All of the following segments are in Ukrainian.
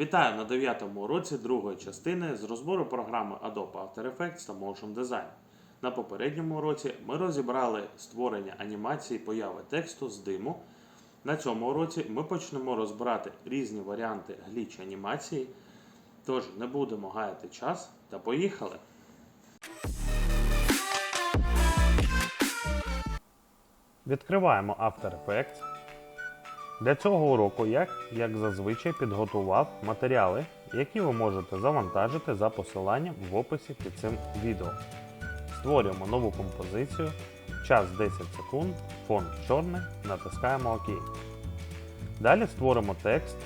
Вітаю на 9 уроці другої частини з розбору програми Adobe After Effects та Motion Design. На попередньому уроці ми розібрали створення анімації появи тексту з диму. На цьому уроці ми почнемо розбирати різні варіанти гліч анімації. Тож не будемо гаяти час та поїхали! Відкриваємо After Effects. Для цього уроку я, як зазвичай, підготував матеріали, які ви можете завантажити за посиланням в описі під цим відео. Створюємо нову композицію, час 10 секунд, фон чорний, натискаємо ОК. Далі створимо текст.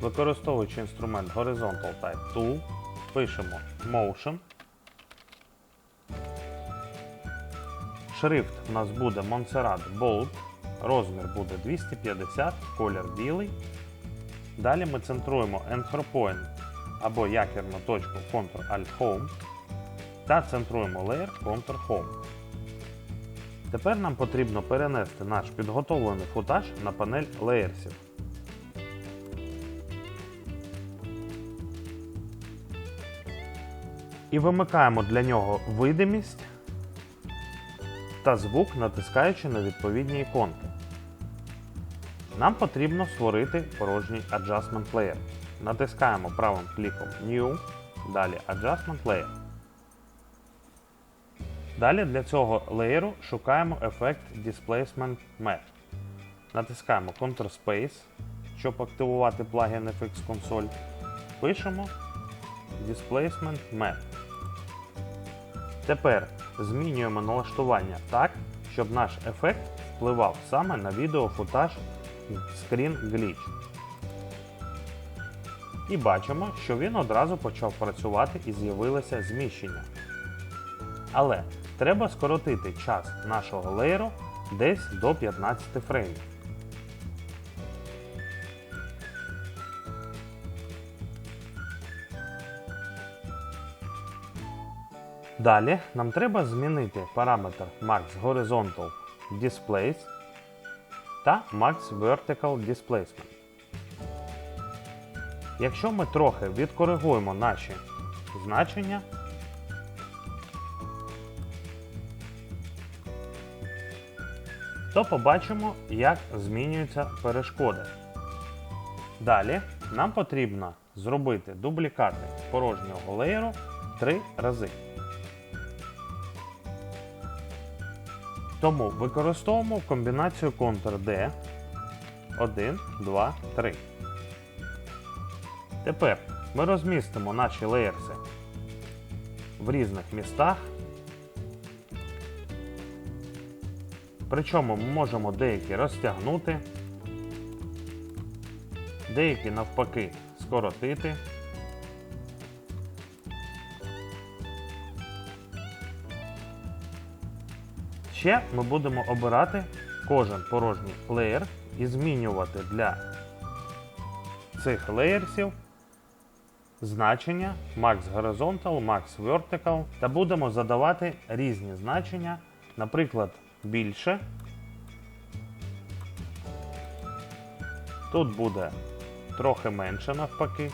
Використовуючи інструмент Horizontal Type Tool, пишемо Motion. Шрифт у нас буде Montserrat Bold. Розмір буде 250, колір білий. Далі ми центруємо Point або якірну точку Ctrl-Alt-Home та центруємо Layer Ctrl-Home. Тепер нам потрібно перенести наш підготовлений футаж на панель леєрсів. І вимикаємо для нього видимість та звук, натискаючи на відповідні іконки. Нам потрібно створити порожній Adjustment Layer. Натискаємо правим кліком New, далі Adjustment Layer. Далі для цього леєру шукаємо ефект Displacement Map. Натискаємо Ctrl-Space, щоб активувати плагін FX Console. Пишемо Displacement Map. Tепер змінюємо налаштування так, щоб наш ефект впливав саме на відеофутаж Screen Glitch. І бачимо, що він одразу почав працювати і з'явилося зміщення. Але треба скоротити час нашого леєру десь до 15 фреймів. Далі нам треба змінити параметр Max Horizontal Displace та Max Vertical Displacement. Якщо ми трохи відкоригуємо наші значення, то побачимо, як змінюються перешкоди. Далі нам потрібно зробити дублікати порожнього леєру 3 рази. Тому використовуємо комбінацію Ctrl-D 1, 2, 3. Тепер ми розмістимо наші леєрси в різних містах. Причому ми можемо деякі розтягнути, деякі навпаки скоротити. Ще ми будемо обирати кожен порожній леєр і змінювати для цих леєрсів значення Max Horizontal, Max Vertical та будемо задавати різні значення, наприклад, більше. Тут буде трохи менше навпаки.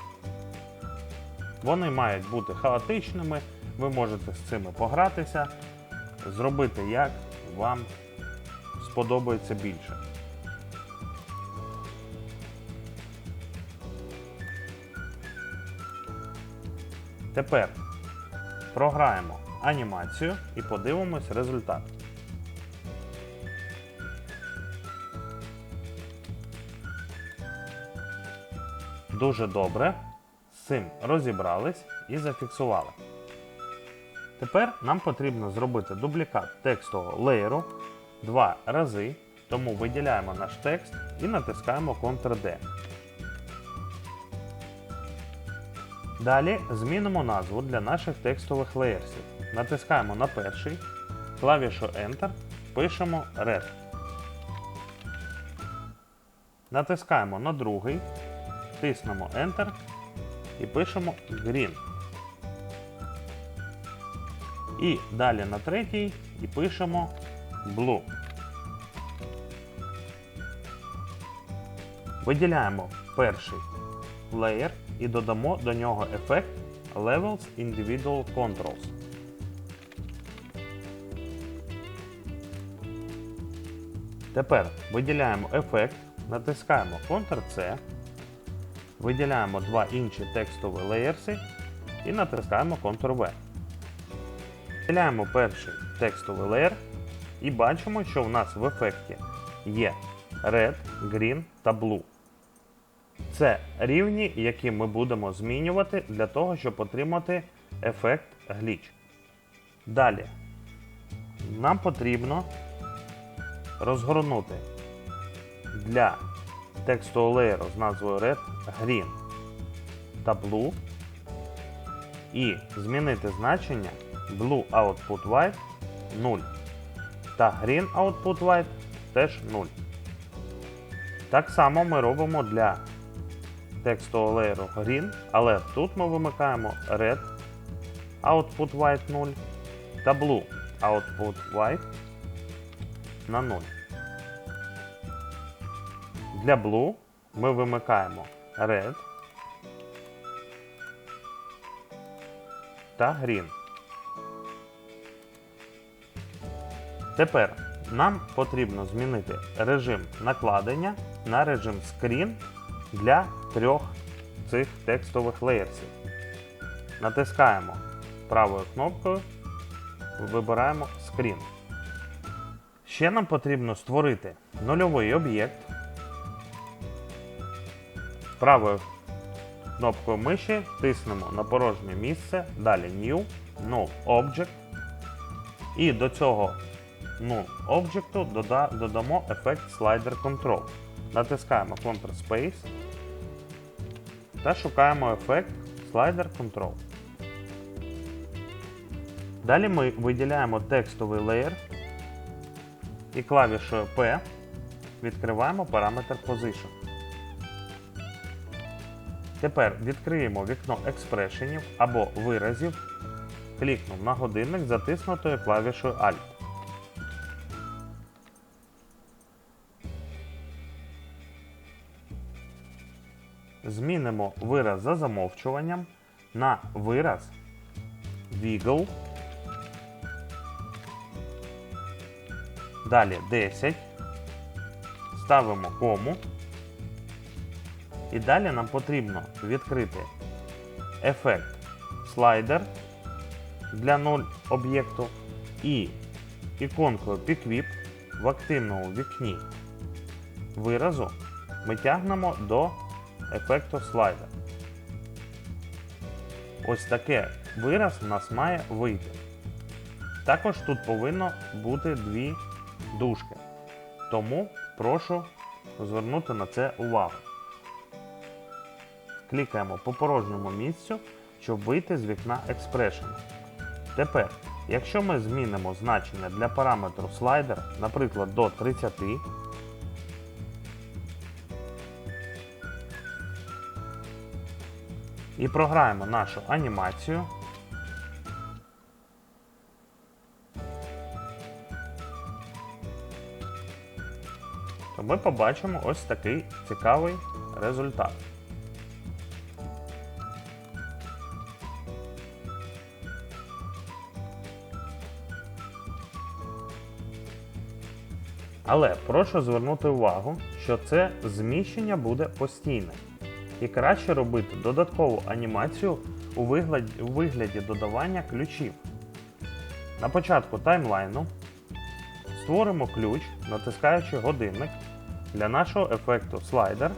Вони мають бути хаотичними, ви можете з цими погратися, зробити як вам сподобається більше. Тепер програємо анімацію і подивимось результат. Дуже добре. З цим розібрались і зафіксували. Тепер нам потрібно зробити дублікат текстового леєру два рази, тому виділяємо наш текст і натискаємо Ctrl-D. Далі змінимо назву для наших текстових леєрсів. Натискаємо на перший, клавішу Enter, пишемо Red. Натискаємо на другий, тиснемо Enter і пишемо Green. І далі на третій і пишемо Blue. Виділяємо перший леєр і додамо до нього ефект Levels Individual Controls. Тепер виділяємо ефект, натискаємо Ctrl-C, виділяємо два інші текстові леєрси і натискаємо Ctrl-V. Виділяємо перший текстовий леєр і бачимо, що в нас в ефекті є Red, Green та Blue. Це рівні, які ми будемо змінювати для того, щоб отримати ефект гліч. Далі нам потрібно розгорнути для текстового леєру з назвою Red, Green та Blue і змінити значення Blue Output White 0 та Green Output White теж 0. Так само ми робимо для текстового леєру Green, але тут ми вимикаємо Red Output White 0 та Blue Output White на 0. Для Blue ми вимикаємо Red та Green. Тепер нам потрібно змінити режим накладення на режим Screen для трьох цих текстових леєрсів. Натискаємо правою кнопкою, вибираємо Screen. Ще нам потрібно створити нульовий об'єкт. Правою кнопкою миші тиснемо на порожнє місце, далі New, Null Object. І до цього Object дода- додамо ефект Slider Control. Натискаємо Ctrl-Space та шукаємо ефект Slider Control. Далі ми виділяємо текстовий леєр і клавішою P відкриваємо параметр Position. Тепер відкриємо вікно експрешенів або виразів, клікнув на годинник затиснутою клавішою Alt. Змінимо вираз за замовчуванням на вираз Wiggle. Далі 10. Ставимо кому. І далі нам потрібно відкрити ефект слайдер для 0 об'єкту і іконкою PickWhip в активному вікні виразу ми тягнемо до ефекту слайдер. Ось таке вираз у нас має вийти. Також тут повинно бути дві дужки. Тому прошу звернути на це увагу. Клікаємо по порожньому місцю, щоб вийти з вікна Expression. Тепер, якщо ми змінимо значення для параметру слайдер, наприклад, до 30, і програємо нашу анімацію, то ми побачимо ось такий цікавий результат. Але прошу звернути увагу, що це зміщення буде постійне. І краще робити додаткову анімацію у вигляді, у вигляді додавання ключів. На початку таймлайну створимо ключ, натискаючи годинник для нашого ефекту слайдер.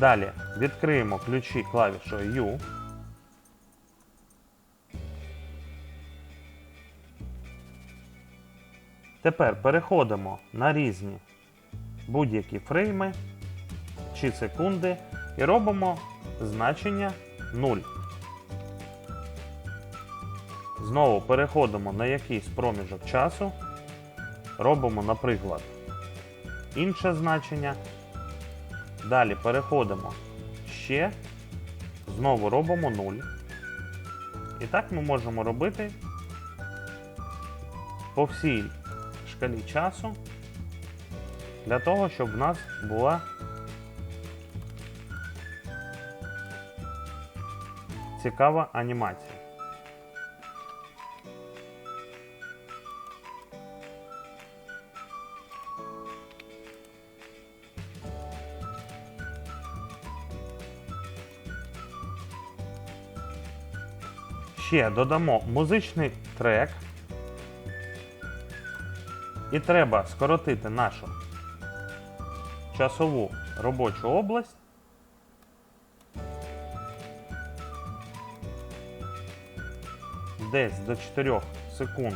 Далі відкриємо ключі клавішою U. Тепер переходимо на різні будь-які фрейми чи секунди і робимо значення 0. Знову переходимо на якийсь проміжок часу, робимо, наприклад, інше значення. Далі переходимо ще, знову робимо 0. І так ми можемо робити по всій шкалі часу для того, щоб в нас була цікава анімація. Ще додамо музичний трек. І треба скоротити нашу часову робочу область. Десь до 4 секунд.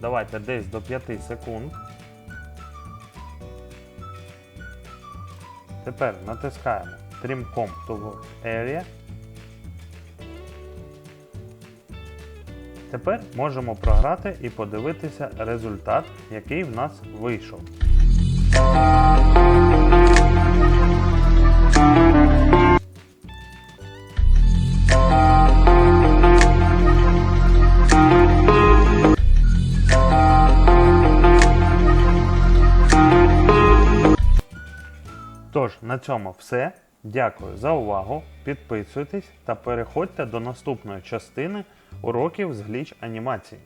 Давайте десь до 5 секунд. Тепер натискаємо Trim.com to Area. Тепер можемо програти і подивитися результат, який в нас вийшов. Тож, на цьому все. Дякую за увагу. Підписуйтесь та переходьте до наступної частини уроків з гліч анімації.